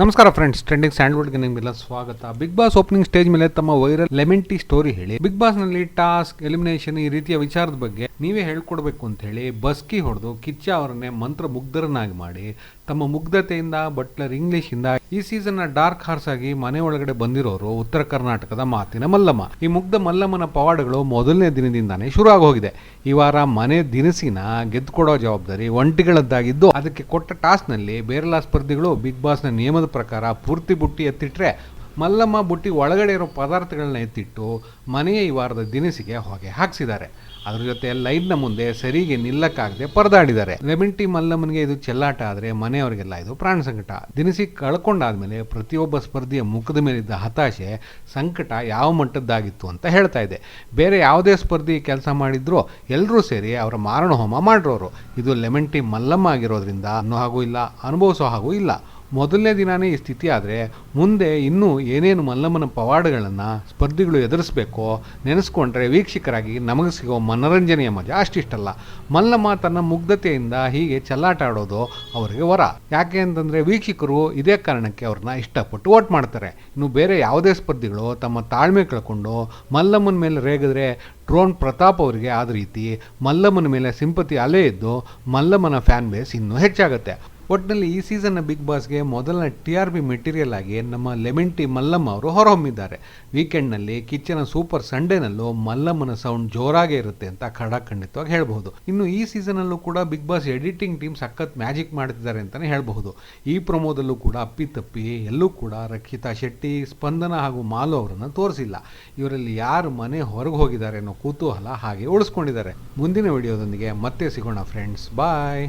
ನಮಸ್ಕಾರ friends trending ಸ್ಯಾಂಡ್ವುಡ್ಗೆ ನಿಮಗೆಲ್ಲ ಸ್ವಾಗತ. ಬಿಗ್ ಬಾಸ್ ಓಪನಿಂಗ್ ಸ್ಟೇಜ್ ಮೇಲೆ ತಮ್ಮ ವೈರಲ್ ಲೆಮೆಂಟಿ ಸ್ಟೋರಿ ಹೇಳಿ. ಬಿಗ್ ಬಾಸ್ನಲ್ಲಿ ಟಾಸ್ಕ್ ಎಲಿಮಿನೇಷನ್ ಈ ರೀತಿಯ ವಿಚಾರದ ಬಗ್ಗೆ ನೀವೇ ಹೇಳ್ಕೊಡ್ಬೇಕು ಅಂಥೇಳಿ ಬಸ್ಕಿ ಹೊಡೆದು ಕಿಚ್ಚ ಅವರನ್ನೇ ಮಂತ್ರ ಮುಗ್ಧರನ್ನಾಗಿ ಮಾಡಿ ತಮ್ಮ ಮುಗ್ಧತೆಯಿಂದ, ಬಟ್ಲರ್ ಇಂಗ್ಲಿಷಿಂದ ಈ ಸೀಸನ್ನ ಡಾರ್ಕ್ ಹಾರ್ಸ್ ಆಗಿ ಮನೆ ಒಳಗಡೆ ಬಂದಿರೋರು ಉತ್ತರ ಕರ್ನಾಟಕದ ಮಾತಿನ ಮಲ್ಲಮ್ಮ. ಈ ಮುಗ್ಧ ಮಲ್ಲಮ್ಮನ ಪವಾಡಗಳು ಮೊದಲನೇ ದಿನದಿಂದಾನೇ ಶುರು ಆಗೋಗಿದೆ ಈ ವಾರ ಮನೆ ದಿನಸಿನ ಗೆದ್ದುಕೊಡೋ ಜವಾಬ್ದಾರಿ ಒಂಟಿಗಳದ್ದಾಗಿದ್ದು, ಅದಕ್ಕೆ ಕೊಟ್ಟ ಟಾಸ್ಕ್ನಲ್ಲಿ ಬೇರೆಲ್ಲ ಸ್ಪರ್ಧಿಗಳು ಬಿಗ್ ಬಾಸ್ನ ನಿಯಮದ ಪ್ರಕಾರ ಪೂರ್ತಿ ಬುಟ್ಟಿ ಎತ್ತಿಟ್ರೆ ಮಲ್ಲಮ್ಮ ಬುಟ್ಟಿ ಒಳಗಡೆ ಇರೋ ಪದಾರ್ಥಗಳನ್ನ ಎತ್ತಿಟ್ಟು ಮನೆಯ ಈ ವಾರದ ದಿನಸಿಗೆ ಹೊಗೆ ಹಾಕ್ಸಿದ್ದಾರೆ. ಅದ್ರ ಜೊತೆ ಲೈನ್ನ ಮುಂದೆ ಸರಿಗೆ ನಿಲ್ಲಕ್ಕಾಗದೆ ಪರದಾಡಿದ್ದಾರೆ. ಟೀ ಮಲ್ಲಮ್ಮನಿಗೆ ಇದು ಚೆಲ್ಲಾಟ ಆದರೆ ಮನೆಯವರಿಗೆಲ್ಲ ಇದು ಪ್ರಾಣ ಸಂಕಟ. ದಿನಸಿ ಕಳ್ಕೊಂಡಾದ್ಮೇಲೆ ಪ್ರತಿಯೊಬ್ಬ ಸ್ಪರ್ಧಿಯ ಮುಖದ ಮೇಲಿದ್ದ ಹತಾಶೆ, ಸಂಕಟ ಯಾವ ಮಟ್ಟದ್ದಾಗಿತ್ತು ಅಂತ ಹೇಳ್ತಾ ಇದೆ. ಬೇರೆ ಯಾವುದೇ ಸ್ಪರ್ಧಿ ಕೆಲಸ ಮಾಡಿದ್ರು ಎಲ್ಲರೂ ಸೇರಿ ಅವರ ಮಾರಣ ಹೋಮ ಮಾಡಿರೋರು. ಇದು ಲೆಮೆಂಟಿ ಮಲ್ಲಮ್ಮ ಆಗಿರೋದ್ರಿಂದ ಅನ್ನೋ ಹಾಗೂ ಇಲ್ಲ, ಅನುಭವಿಸೋ ಹಾಗೂ ಇಲ್ಲ. ಮೊದಲನೇ ದಿನಾನೇ ಈ ಸ್ಥಿತಿ ಆದರೆ ಮುಂದೆ ಇನ್ನೂ ಏನೇನು ಮಲ್ಲಮ್ಮನ ಪವಾಡಗಳನ್ನು ಸ್ಪರ್ಧಿಗಳು ಎದುರಿಸಬೇಕೋ ನೆನೆಸ್ಕೊಂಡ್ರೆ ವೀಕ್ಷಕರಾಗಿ ನಮಗೆ ಸಿಗೋ ಮನರಂಜನೆಯ ಮಜಾ ಅಷ್ಟಿಷ್ಟಲ್ಲ. ಮಲ್ಲಮ್ಮ ತನ್ನ ಮುಗ್ಧತೆಯಿಂದ ಹೀಗೆ ಚಲ್ಲಾಟ ಆಡೋದು ಅವರಿಗೆ ವರ. ಯಾಕೆ ಅಂತಂದರೆ ವೀಕ್ಷಕರು ಇದೇ ಕಾರಣಕ್ಕೆ ಅವ್ರನ್ನ ಇಷ್ಟಪಟ್ಟು ವೋಟ್ ಮಾಡ್ತಾರೆ. ಇನ್ನು ಬೇರೆ ಯಾವುದೇ ಸ್ಪರ್ಧಿಗಳು ತಮ್ಮ ತಾಳ್ಮೆ ಕಳ್ಕೊಂಡು ಮಲ್ಲಮ್ಮನ ಮೇಲೆ ರೇಗಿದ್ರೆ ಡ್ರೋನ್ ಪ್ರತಾಪ್ ಅವರಿಗೆ ಆದ ರೀತಿ ಮಲ್ಲಮ್ಮನ ಮೇಲೆ ಸಿಂಪತಿ ಅಲೆ ಇದ್ದು ಮಲ್ಲಮ್ಮನ ಫ್ಯಾನ್ ಬೇಸ್ ಇನ್ನೂ ಹೆಚ್ಚಾಗುತ್ತೆ. ಒಟ್ಟಿನಲ್ಲಿ ಈ ಸೀಸನ್ನ ಬಿಗ್ ಬಾಸ್ಗೆ ಮೊದಲನೇ ಟಿ ಆರ್ ಬಿ ಮೆಟೀರಿಯಲ್ ಆಗಿ ನಮ್ಮ ಟಿ ಮಲ್ಲಮ್ಮ ಅವರು ಹೊರಹೊಮ್ಮಿದ್ದಾರೆ. ವೀಕೆಂಡ್ನಲ್ಲಿ ಕಿಚ್ಚನ ಸೂಪರ್ ಸಂಡೇನಲ್ಲೂ ಮಲ್ಲಮ್ಮನ ಸೌಂಡ್ ಜೋರಾಗೇ ಇರುತ್ತೆ ಅಂತ ಖಡಾಖಂಡಿತವಾಗಿ ಹೇಳಬಹುದು. ಇನ್ನು ಈ ಸೀಸನಲ್ಲೂ ಕೂಡ ಬಿಗ್ ಬಾಸ್ ಎಡಿಟಿಂಗ್ ಟೀಮ್ ಸಖತ್ ಮ್ಯಾಜಿಕ್ ಮಾಡ್ತಿದ್ದಾರೆ ಅಂತಲೇ ಹೇಳಬಹುದು. ಈ ಪ್ರೊಮೋದಲ್ಲೂ ಕೂಡ ಅಪ್ಪಿತಪ್ಪಿ ಎಲ್ಲೂ ಕೂಡ ರಕ್ಷಿತಾ ಶೆಟ್ಟಿ, ಸ್ಪಂದನ ಹಾಗೂ ಮಾಲು ಅವರನ್ನು ತೋರಿಸಿಲ್ಲ. ಇವರಲ್ಲಿ ಯಾರು ಮನೆ ಹೊರಗೆ ಹೋಗಿದ್ದಾರೆ ಅನ್ನೋ ಕುತೂಹಲ ಹಾಗೆ ಉಳಿಸ್ಕೊಂಡಿದ್ದಾರೆ. ಮುಂದಿನ ವಿಡಿಯೋದೊಂದಿಗೆ ಮತ್ತೆ ಸಿಗೋಣ ಫ್ರೆಂಡ್ಸ್ ಬಾಯ್